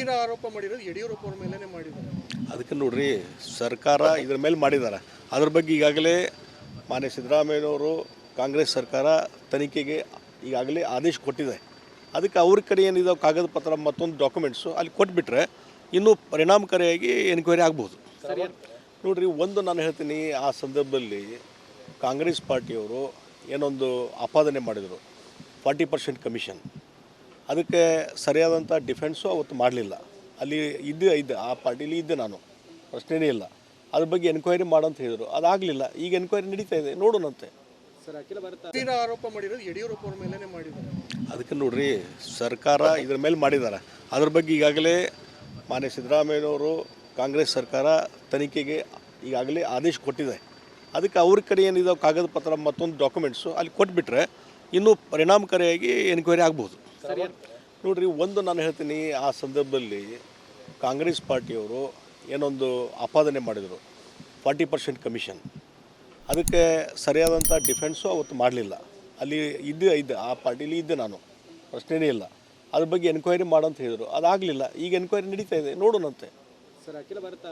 ಆರೋಪ ಮಾಡಿರೋದು ಯಡಿಯೂರಪ್ಪ ಅವ್ರ ಮಾಡಿದ್ದಾರೆ. ಅದಕ್ಕೆ ನೋಡ್ರಿ, ಸರ್ಕಾರ ಇದ್ರ ಮೇಲೆ ಮಾಡಿದ್ದಾರೆ. ಅದ್ರ ಬಗ್ಗೆ ಈಗಾಗಲೇ ಮಾನ್ಯ ಸಿದ್ದರಾಮಯ್ಯನವರು ಕಾಂಗ್ರೆಸ್ ಸರ್ಕಾರ ತನಿಖೆಗೆ ಈಗಾಗಲೇ ಆದೇಶ ಕೊಟ್ಟಿದೆ. ಅದಕ್ಕೆ ಅವ್ರ ಕಡೆ ಏನಿದೆ ಕಾಗದ ಪತ್ರ ಮತ್ತೊಂದು ಡಾಕ್ಯುಮೆಂಟ್ಸು ಅಲ್ಲಿ ಕೊಟ್ಬಿಟ್ರೆ ಇನ್ನೂ ಪರಿಣಾಮಕಾರಿಯಾಗಿ ಎನ್ಕ್ವೈರಿ ಆಗ್ಬೋದು. ನೋಡ್ರಿ, ಒಂದು ನಾನು ಹೇಳ್ತೀನಿ, ಆ ಸಂದರ್ಭದಲ್ಲಿ ಕಾಂಗ್ರೆಸ್ ಪಾರ್ಟಿಯವರು ಏನೊಂದು ಆಪಾದನೆ ಮಾಡಿದರು, ಫಾರ್ಟಿ ಪರ್ಸೆಂಟ್ ಕಮಿಷನ್. ಅದಕ್ಕೆ ಸರಿಯಾದಂಥ ಡಿಫೆನ್ಸು ಅವತ್ತು ಮಾಡಲಿಲ್ಲ. ಅಲ್ಲಿ ಇದ್ದು ಇದ್ದೆ ಆ ಪಾರ್ಟಿಲಿ ಇದ್ದೆ ನಾನು ಪ್ರಶ್ನೆನೇ ಇಲ್ಲ. ಅದ್ರ ಬಗ್ಗೆ ಎನ್ಕ್ವೈರಿ ಮಾಡಂತ ಹೇಳಿದರು. ಅದಾಗಲಿಲ್ಲ. ಈಗ ಎನ್ಕ್ವೈರಿ ನಡೀತಾ ಇದೆ ನೋಡೋಣಂತೆ. ಹೆಚ್ಚಿನ ಆರೋಪ ಮಾಡಿರೋದು ಯಡಿಯೂರಪ್ಪ ಅವ್ರ ಮೇಲೇ ಮಾಡಿದ್ದಾರೆ. ಅದಕ್ಕೆ ನೋಡ್ರಿ ಸರ್ಕಾರ ಇದ್ರ ಮೇಲೆ ಮಾಡಿದ್ದಾರೆ. ಅದ್ರ ಬಗ್ಗೆ ಈಗಾಗಲೇ ಮಾನ್ಯ ಸಿದ್ದರಾಮಯ್ಯನವರು ಕಾಂಗ್ರೆಸ್ ಸರ್ಕಾರ ತನಿಖೆಗೆ ಈಗಾಗಲೇ ಆದೇಶ ಕೊಟ್ಟಿದೆ. ಅದಕ್ಕೆ ಅವ್ರ ಕಡೆ ಏನಿದೆ ಕಾಗದ ಪತ್ರ ಮತ್ತೊಂದು ಡಾಕ್ಯುಮೆಂಟ್ಸು ಅಲ್ಲಿ ಕೊಟ್ಬಿಟ್ರೆ ಇನ್ನೂ ಪರಿಣಾಮಕಾರಿಯಾಗಿ ಎನ್ಕ್ವೈರಿ ಆಗ್ಬೋದು. ನೋಡ್ರಿ ಒಂದು ನಾನು ಹೇಳ್ತೀನಿ ಆ ಸಂದರ್ಭದಲ್ಲಿ ಕಾಂಗ್ರೆಸ್ ಪಾರ್ಟಿಯವರು ಏನೊಂದು ಆಪಾದನೆ ಮಾಡಿದರು ಫಾರ್ಟಿ ಪರ್ಸೆಂಟ್ ಕಮಿಷನ್. ಅದಕ್ಕೆ ಸರಿಯಾದಂಥ ಡಿಫೆನ್ಸು ಅವತ್ತು ಮಾಡಲಿಲ್ಲ. ಅಲ್ಲಿ ಇದ್ದು ಇದ್ದೆ ಆ ಪಾರ್ಟಿಲಿ ಇದ್ದೆ ನಾನು. ಪ್ರಶ್ನೆನೇ ಇಲ್ಲ. ಅದ್ರ ಬಗ್ಗೆ ಎನ್ಕ್ವೈರಿ ಮಾಡಂತ ಹೇಳಿದರು. ಅದಾಗಲಿಲ್ಲ. ಈಗ ಎನ್ಕ್ವೈರಿ ನಡೀತಾ ಇದೆ. ನೋಡೋಣಂತೆ. ಸರ್ ಅಖಿಲ ಭಾರತ